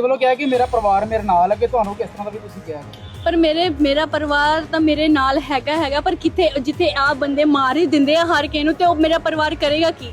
ਵੱਲੋਂ ਕਿਹਾ ਕਿ ਮੇਰਾ ਪਰਿਵਾਰ ਮੇਰੇ ਨਾਲ ਹੈ ਕਿ ਤੁਹਾਨੂੰ ਕਿਸ ਤਰ੍ਹਾਂ ਦਾ ਵੀ ਤੁਸੀਂ ਕਿਹਾ? ਪਰ ਮੇਰੇ, ਮੇਰਾ ਪਰਿਵਾਰ ਤਾਂ ਮੇਰੇ ਨਾਲ ਹੈਗਾ ਹੈਗਾ, ਪਰ ਕਿੱਥੇ, ਜਿੱਥੇ ਆ ਬੰਦੇ ਮਾਰ ਹੀ ਦਿੰਦੇ ਆ ਹਰ ਕਿਸੇ ਨੂੰ, ਤੇ ਉਹ ਮੇਰਾ ਪਰਿਵਾਰ ਕਰੇਗਾ ਕੀ?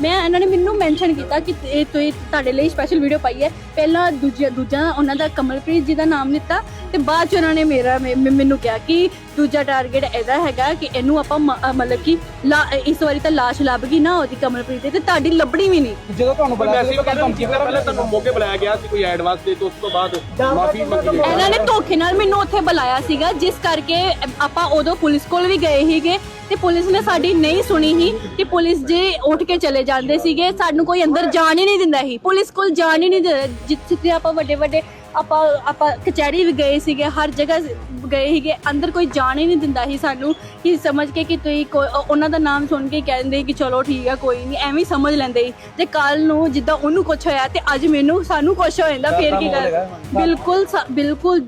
ਮੈਂ ਇਹਨਾਂ ਨੇ ਮੈਨੂੰ ਮੈਂਸ਼ਨ ਕੀਤਾ ਕਿ ਇਹ ਤੁਸੀਂ ਤੁਹਾਡੇ ਲਈ ਸਪੈਸ਼ਲ ਵੀਡੀਓ ਪਾਈ ਹੈ। ਪਹਿਲਾਂ ਦੂਜਾ ਦੂਜਾ ਉਹਨਾਂ ਦਾ ਕਮਲਪ੍ਰੀਤ ਜੀ ਦਾ ਨਾਮ ਲਿੱਤਾ। ਤੇ ਬਾਅਦ ਚ ਉਹਨਾਂ ਨੇ ਮੇਰਾ ਮੈ- ਮੈ- ਮੈਨੂੰ ਕਿਹਾ ਕਿ ਦੂਜਾ ਟਾਰਗੇਟ ਇਹਦਾ ਹੈਗਾ ਕਿ ਇਹਨੂੰ ਆਪਾਂ ਮ- ਅ, ਮਤਲਬ ਕਿ ਲਾ- ਇਸ ਵਾਰੀ ਤਾਂ ਲਾਸ਼ ਲੱਭ ਗਈ ਨਾ ਉਹਦੀ ਕਮਲਪ੍ਰੀਤ ਦੀ ਤੇ ਤੁਹਾਡੀ ਲੱਭਣੀ ਵੀ ਨਹੀਂ। ਜਦੋਂ ਤੁਹਾਨੂੰ ਬੁਲਾਇਆ ਮੈਸੇਜ ਸੀ ਤਾਂ ਧਮਕੀ ਵਗੈਰਾ ਪਹਿਲਾਂ ਤੁਹਾਨੂੰ ਮੌਕੇ ਬੁਲਾਇਆ ਗਿਆ ਸੀ ਕੋਈ ਐਡਵਾਂਸ ਦੇ ਤੇ ਉਸ ਤੋਂ ਬਾਅਦ ਮਾਫੀ ਮੰਗੀ ਗਈ। ਇਹਨਾਂ ਨੇ ਧੋਖੇ ਨਾਲ ਮੈਨੂੰ ਉੱਥੇ ਬੁਲਾਇਆ ਸੀਗਾ ਜਿਸ ਕਰਕੇ ਆਪਾਂ ਉਦੋਂ ਪੁਲਿਸ ਕੋਲ ਵੀ ਗਏ ਸੀਗੇ ਤੇ ਪੁਲਿਸ ਨੇ ਸਾਡੀ ਨਹੀਂ ਸੁਣੀ ਸੀ ਕਿ ਪੁਲਿਸ ਜੇ ਉੱਠ ਕੇ ਚਲੇ ਜਾਂਦੇ ਸੀਗੇ। ਸਾਨੂੰ ਕੋਈ ਅੰਦਰ ਜਾਣ ਹੀ ਨਹੀਂ ਦਿੰਦਾ ਸੀ। ਪੁਲਿਸ ਕੋਲ ਜਾਣ ਹੀ ਨਹੀਂ ਦਿੰਦਾ। ਜਿੱਥੇ ਆਪਾਂ ਵੱਡੇ ਵੱਡੇ ਆਪਾਂ ਆਪਾਂ ਕਚਹਿਰੀ ਵੀ ਗਏ ਸੀਗੇ ਹਰ ਜਗ੍ਹਾ ਗਏ ਸੀਗੇ ਅੰਦਰ ਕੋਈ ਜਾਣ ਹੀ ਨਹੀਂ ਦਿੰਦਾ ਸੀ ਸਾਨੂੰ ਕਿ ਸਮਝ ਕੇ ਕਿ ਤੁਸੀਂ ਕੋਈ- ਉਹਨਾਂ ਦਾ ਨਾਮ ਸੁਣ ਕੇ ਕਹਿੰਦੇ ਕਿ ਚਲੋ ਠੀਕ ਆ ਕੋਈ ਨਹੀਂ ਐਵੇਂ ਹੀ ਸਮਝ ਲੈਂਦੇ ਸੀ। ਤੇ ਕੱਲ ਨੂੰ ਜਿੱਦਾਂ ਉਹਨੂੰ ਕੁਝ ਹੋਇਆ ਤੇ ਅੱਜ ਮੈਨੂੰ ਸਾਨੂੰ ਕੁਝ ਹੋ ਜਾਂਦਾ ਫੇਰ ਕੀ ਕਰ ਬਿਲਕੁਲ ਸਾ- ਬਿਲਕੁਲ